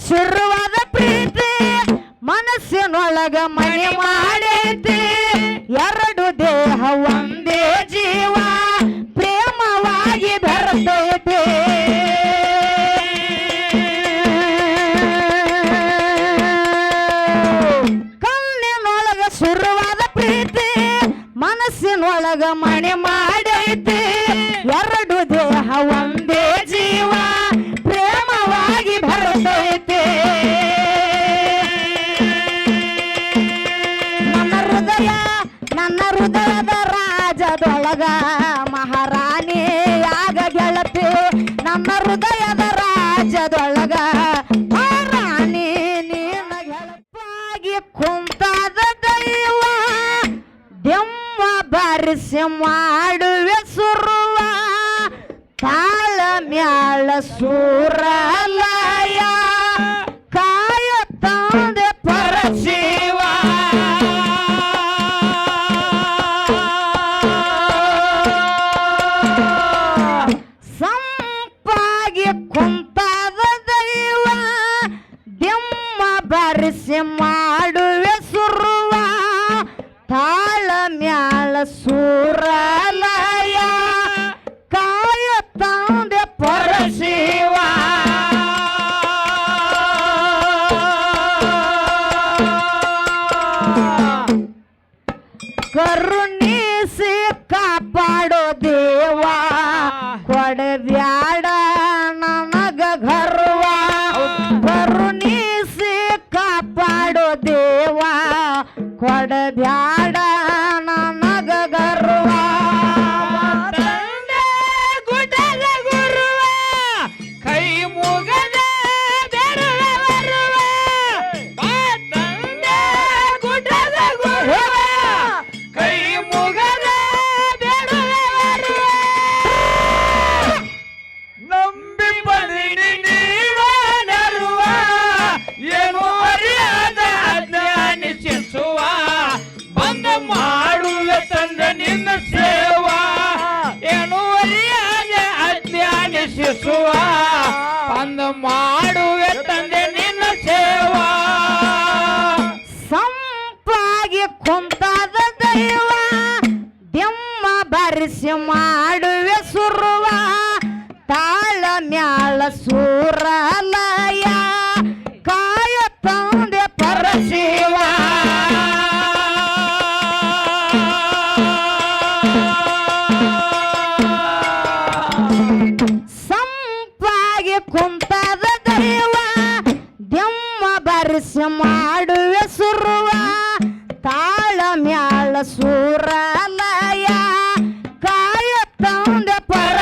ಶುರುವಾದ ಪ್ರೀತಿ ಮನಸ್ಸಿನೊಳಗ ಮನೆ ಮಾಡೈತಿ ಆಸೆ ಮಾಡುವೆ ಸುರುವ ತಾಳ ಮ್ಯಾಳ ಸೂರಲಯ. ಕಾಯ ತಂದೆ ಪರಶಿವ. ಸಂಪಾಗಿ ಕುಂತಾದ ದೈವಾ ದಿಮ್ಮ ಬರಿಸಿ ಮಾಡುವೆ ಸುರುವ. ತಾಳ ಮ್ಯಾ surra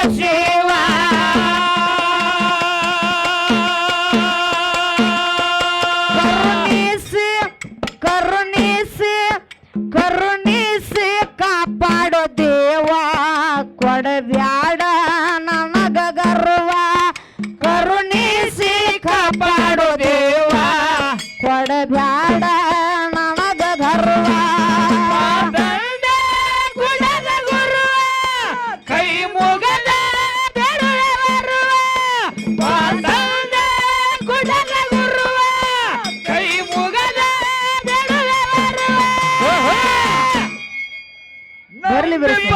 Let's ಅಲ್ಲಿ ಬರುತ್ತೆ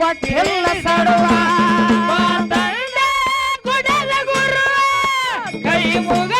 ಪಟೇಲ ಸಡುವ ಕೈ ಮುಗ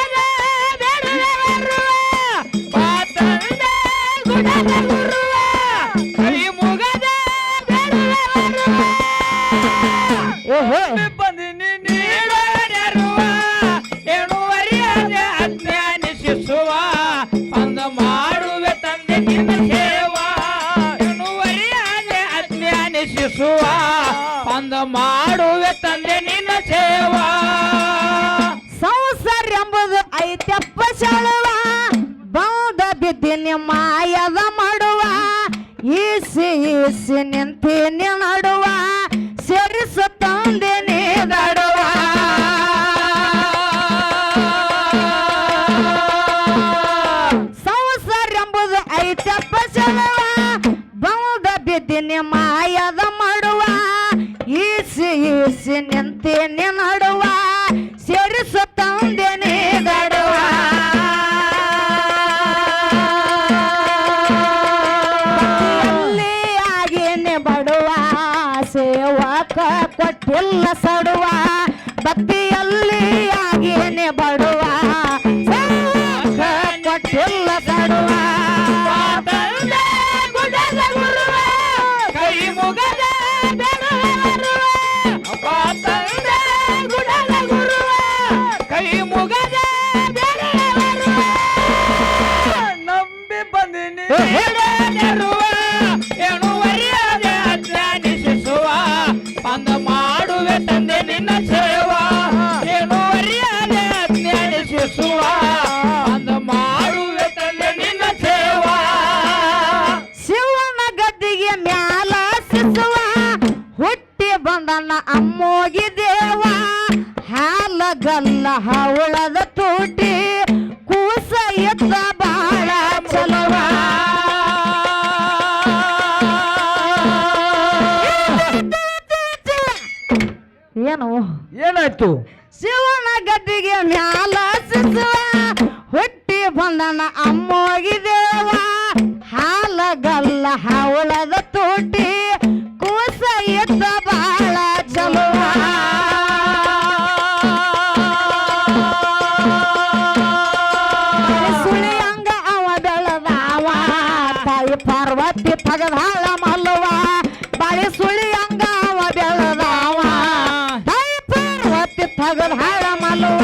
ಕೊಟ್ಟಿಲ್ಲ ಸಡುವ ಭಕ್ತಿಯಲ್ಲಿ ಆಗೇನೆ ಬಡ ಜಗದಾಳ ಮಲ್ಲವ ಬಾಳಿ ಸುಳಿ ಅಂಗಾವ ಬೆಳದಾವ ಹೊತ್ತಿ ತಗದಾಳ ಮಲ್ಲವ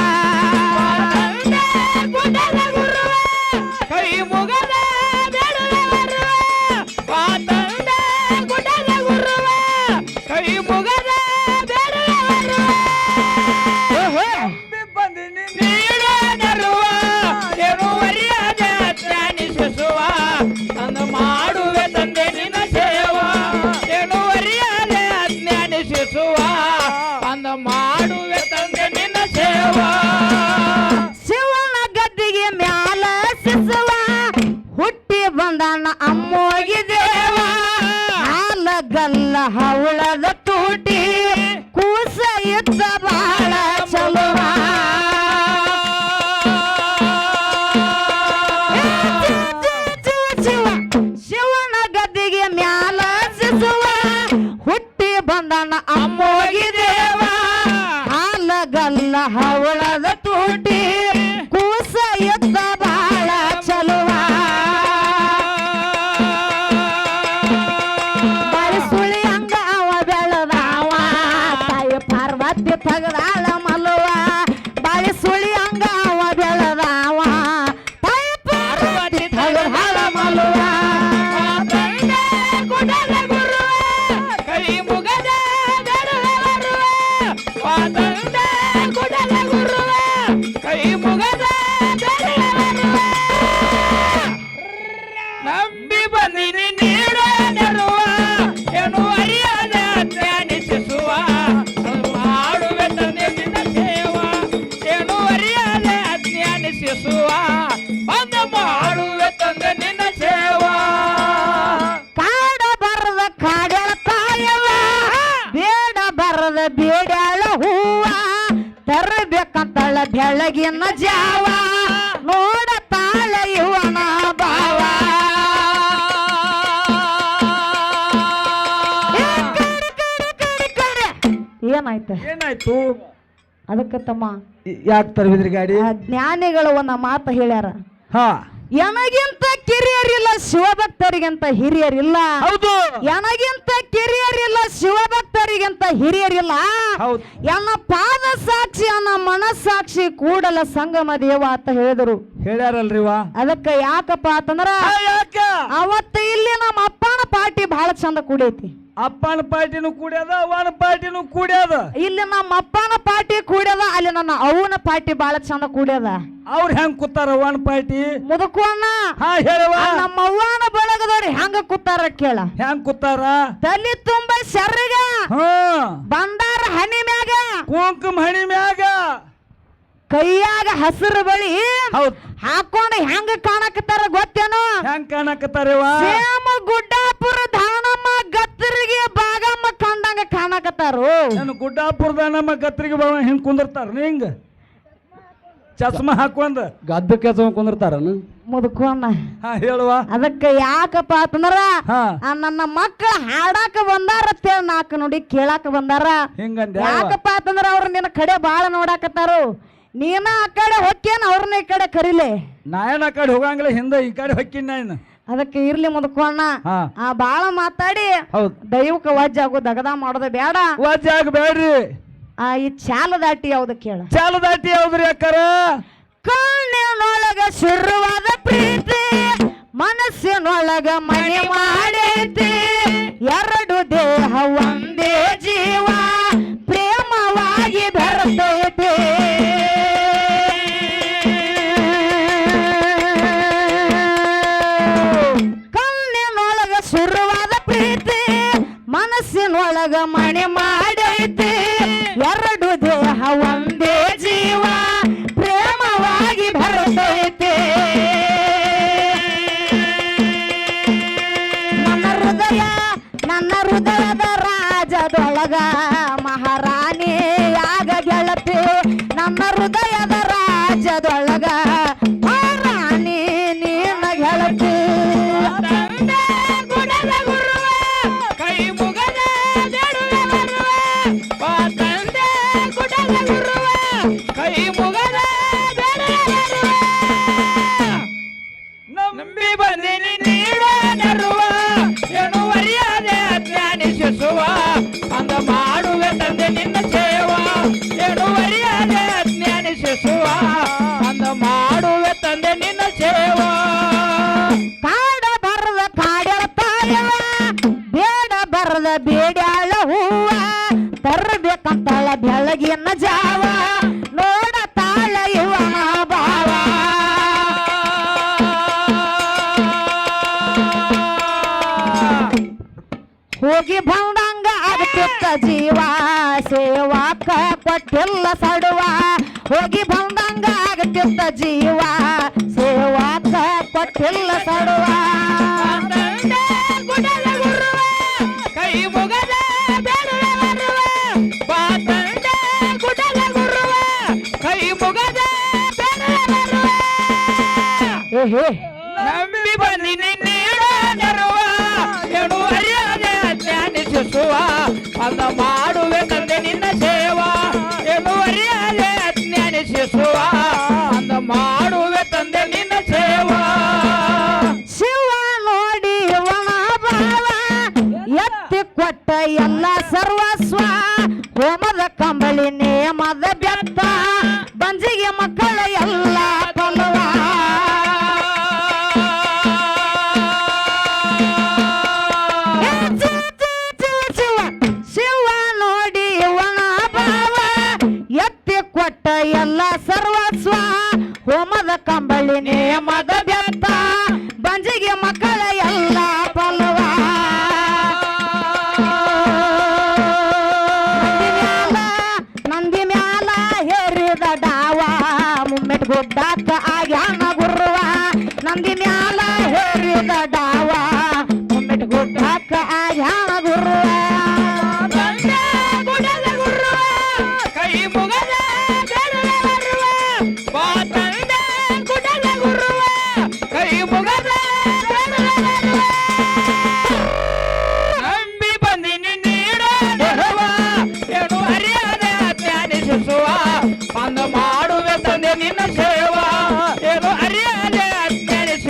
ನನ್ನ ಹವಳದ ತೂಟಿ ಕೂಸ ಎತ್ತ ಬಾಳ ಚಲುವ. ಬರಸುಳಿ ಅಂಗ ಅವ ಬೆಳದಾವ ತಾಯಿ ಪಾರ್ವತಿ ತಗದ ನಿಧಿ ನೀಡ ನೆರುವ ಏನು ಅರಿಯದ ಧ್ಯಾನಿಸುವ ಮಾಡುವೆ ನಿನ್ನ ಸೇವ ಏನು ನಿನ್ನ ಸೇವ. ಕಾಡ ಬರದ ಕಾಡಳ ತಾಯವ ಬೇಡ ಬರದ ಬೇಡಳ ಹೂವ, ತರಬೇಕಂತಳ ಬೆಳಗಿನ ಜಾವಾ. ಅಂತ ಏನಾಯ್ತು? ಅದಕ್ಕೆ ತಮ್ಮ ಯಾಕೆ ತರವಿದ್ರಿ ಗಾಡಿ? ಜ್ಞಾನಿಗಳು ಒಂದು ಮಾತು ಹೇಳ್ಯಾರ. ಹ. ಎನಗಿಂತ ಕಿರಿಯರಿಲ್ಲ ಶಿವಭಕ್ತರಿಗಿಂತ ಹಿರಿಯರಿಲ್ಲ. ಹೌದು. ಎನಗಿಂತ ಕಿರಿಯರಿಲ್ಲ ಶಿವಭಕ್ತರಿಗಿಂತ ಹಿರಿಯರಿಲ್ಲ. ಹೌದು. ಎನ್ನ ಪಾದ ಸಾಕ್ಷಿ ಅನ್ನ ಮನಸ್ಸಾಕ್ಷಿ ಕೂಡಲ ಸಂಗಮ ದೇವ ಅಂತ ಹೇಳಿದರು. ಹೇಳ್ಯಾರಲ್ರಿವಾ ಅದಕ್ಕೆ ಯಾಕಪ್ಪ ಅಂತಂದ್ರ ಯಾಕ? ಅವತ್ತ ಇಲ್ಲಿ ನಮ್ಮ ಅಪ್ಪನ ಪಾರ್ಟಿ ಬಹಳ ಚಂದ ಕೂಡೈತಿ. ಅಪ್ಪನ ಪಾರ್ಟಿನೂ ಕೂಡ್ಯದ ಅವನ ಪಾರ್ಟಿನೂ ಕೂಡ್ಯದ? ಇಲ್ಲಿ ನಮ್ಮ ಅಪ್ಪನ ಪಾರ್ಟಿ ಕೂಡ್ಯದ ಅಲ್ಲಿ ನನ್ನ ಅವನ ಪಾರ್ಟಿ ಬಹಳ ಚಂದ ಕೂಡ್ಯದ. ಅವ್ರು ಹೆಂಗ್ ಕೂತಾರ ಅವನ ಪಾರ್ಟಿ? ಮುದುಕೋಣ ಹಾ ಹೇಳವ. ನಮ್ಮ ಅವ್ವನ ಬಳಗದವ್ರು ಹೆಂಗ ಕೂತಾರ ಕೇಳ. ಹೆಂಗ್ ಕೂತಾರ? ತಲೆ ತುಂಬ ಸರ್ರಿಗ ಹಾ ಬಂದಾರ ಹನಿ ಮ್ಯಾಗ. ಕುಂಕುಮ ಹಣಿ ಮ್ಯಾಗ. ಕೈಯಾಗ ಹಸಿರು ಬಳಿ ಹೌದ್. ಹಾಕೊಂಡು ಹೆಂಗ ಕಾಣಕತ್ತಾರ ಗೊತ್ತೇನು? ಹೆಂಗ್ ಕಾಣಕತ್ತಾರವ ಸೇಮ ಗುಡ್ಡಾಪುರ ಧಾನಮ್ಮ ಗತ್ತರಿಗೆ ಬಾಗಮ್ಮ ಕಂಡಂಗ ಕಾಣಕತ್ತಾರು. ನಾನು ಗುಡ್ಡಾಪುರದ ನಮ್ಮ ಗತ್ರಿಗೆ ಬಾವ ಹಿಂಗ್ ಕುಂದಿರ್ತಾರ ಹಿಂಗ? ಚಸ್ಮ ಹಾಕೊಂಡ್? ಗದ್ದ ಕೆಲಸ ಕುಂದಿರ್ತಾರನು? ಮುದುಕೋಣ ಹಾ ಹೇಳುವ. ಅದಕ್ಕೆ ಯಾಕಪ್ಪ ಅಂತಂದ್ರ ಹಾ. ಆ ನನ್ನ ಮಕ್ಕಳು ಹಾಡಾಕ ಬಂದಾರ ಅಂತೇಳಿ ನಾಲ್ಕು ನೋಡಿ ಕೇಳಾಕ ಬಂದಾರ. ಹಿಂಗಂದ ಯಾಕಪ್ಪ ಅಂತಂದ್ರ ಅವ್ರ ನಿನ್ನ ಕಡೆ ಬಾಳ ನೋಡಾಕತ್ತಾರು. ನೀನ ಆ ಕಡೆ ಹೊಕ್ಕೇನ ಅವ್ರನ್ನ ಈ ಕಡೆ ಕರಿಲೆ? ನಾಯನ್ ಆ ಕಡೆ ಹೋಗಂಗಿಲ್ಲ ಹಿಂದೆ ಈ ಕಡೆ ಹೊಕ್ಕಿನ ನಾನು. ಅದಕ್ಕೆ ಇರ್ಲಿ ಮುದ್ಕೋಣ ಹಾ. ಆ ಬಾಳ ಮಾತಾಡಿ. ಹೌದ್. ದೈವಕ್ಕೆ ವಜ್ಜ ಆಗೋ ದಗದ ಮಾಡೋದ ಬೇಡ. ವಾಜ್ಯ ಆಗ್ಬೇಡ್ರಿ. ಆ ಈ ಚಾಲ ದಾಟಿ ಯಾವ್ದು ಕೇಳ. ಚಾಲ ದಾಟಿ ಯಾವ್ದ್ರಿ ಅಕ್ಕಾರ? ಕಣ್ಣಿನೊಳಗ ಶುರುವಾದ ಪ್ರೀತಿ ಮನಸ್ಸಿನೊಳಗ ಮನೆ ಮಾಡೈತಿ ಎರಡು ದೇಹ ಒಂದೇ ಜೀವ. ಮನಸ್ಸಿನೊಳಗ ಮನೆ ಮಾಡೈತಿ. ಬಂದಂಗ ಜೀವ ಸೇವಾಕ ಕೊಟ್ಟಿಲ್ಲ ಸಡುವ. ಹೋಗಿ ಬಂದಂಗ ಆಗತ್ತಿತ್ತ ಜೀವ ಸೇವಾಕ ಕೊಟ್ಟಿಲ್ಲ ಸಡುವ. ಕೈ ಮುಗದ ಕೈ ನಂಬಿ ಬನ್ನಿ ನೀಡೋ கட்டுவா அந்த மாடு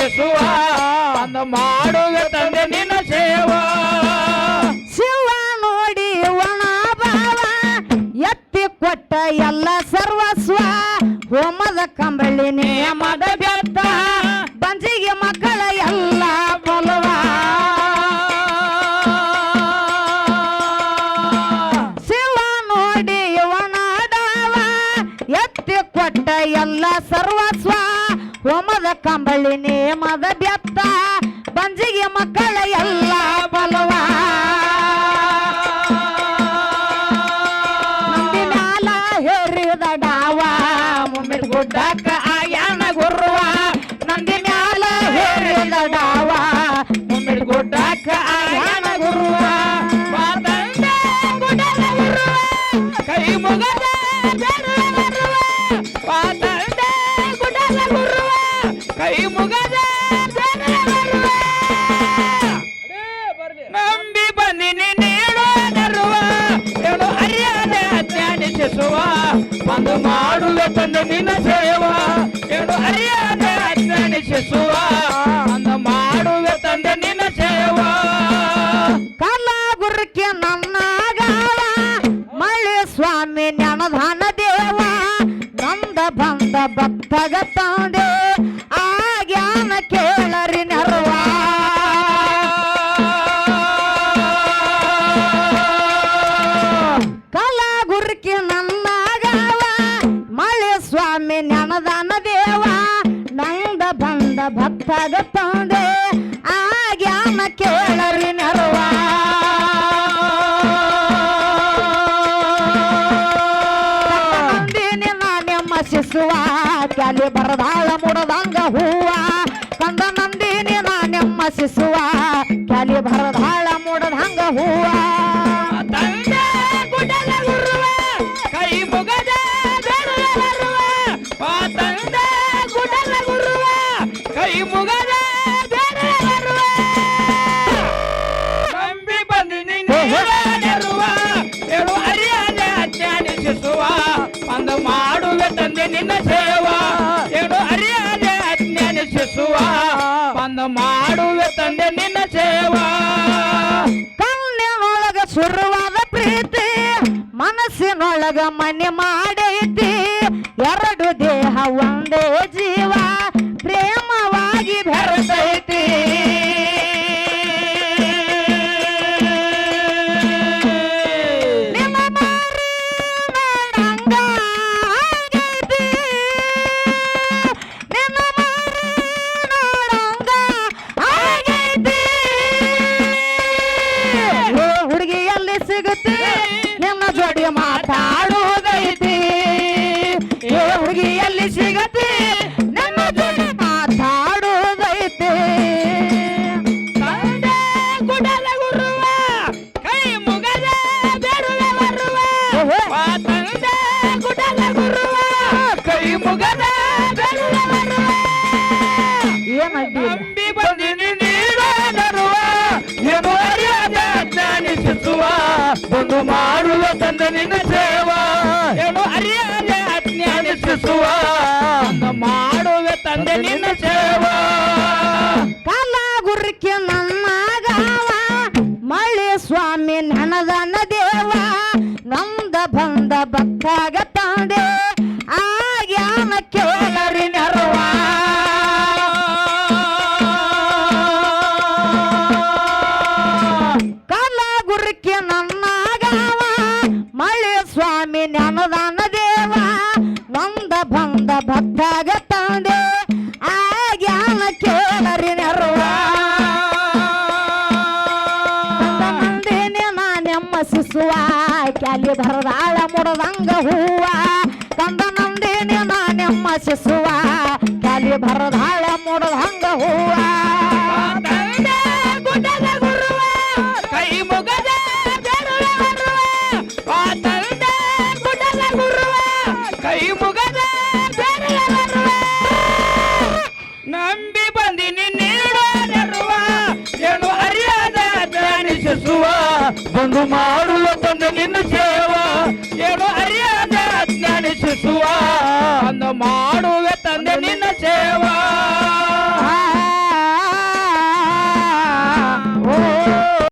ನಡೆಸುವ ಒಂದು ಮಾಡುವೆ మాడుల తండ్రి నిన్న సేవ. ఏడు అయ్యా శిశువా. అంద మాడుల ರಕ್ಷಿಸುವ ಕ್ಯಾಲಿ ಬರದಾಳ ಮುಡದಂಗ ಹೂವ. ಕಂದ ನಂದಿನಿ ನಾ ನೆಮ್ಮ ಶಿಸುವ ಕ್ಯಾಲಿ ಬರದಾಳ ಮುಡದಂಗ ಹೂವ. ನಿನ್ನ ಸೇವಾ ಏನು ಅರಿಯದೆ ಅಜ್ಞಾನಿಸುವ. ಒಂದು ಮಾಡುವೆ ತಂದೆ ನಿನ್ನ ಸೇವಾ. ಕಣ್ಣಿನೊಳಗ ಸುರುವಾದ ಪ್ರೀತಿ, ಮನಸ್ಸಿನೊಳಗ ಮನೆ ಮಾ ಬಂದು ಮಾಡುವ ನಿನ್ನ ಸೇವಾ. ಏನು ಅರಿಯಾದ ಅಜ್ಞಾನಿಸುವ. ಮಾಡುವ ನಿನ್ನ ಸೇವಾ. ಕಲಾ ಗುರ್ಕೆ ನಮ್ಮ ಗಾವ ಮಳೆ ಸ್ವಾಮಿ ನನದನ ದೇವ. ನಮ್ದ ಬಂದ ಭಕ್ತಾಗ ಸಿಸುವ ಕಾಲಿ ಬರದಾಳ ಮೂಡದ ಹಂಗ ಹೂವ. ಕೈ ಮುಗದ ಕೈ ಮುಗದ ನಂಬಿ ಬಂದಿನಿ ನೀಡುವ ಏನು ಅರಿಯಾದ ಪ್ರಾಣಿಸುವ ಬಂದು ಮಾಡುವ மாடுவே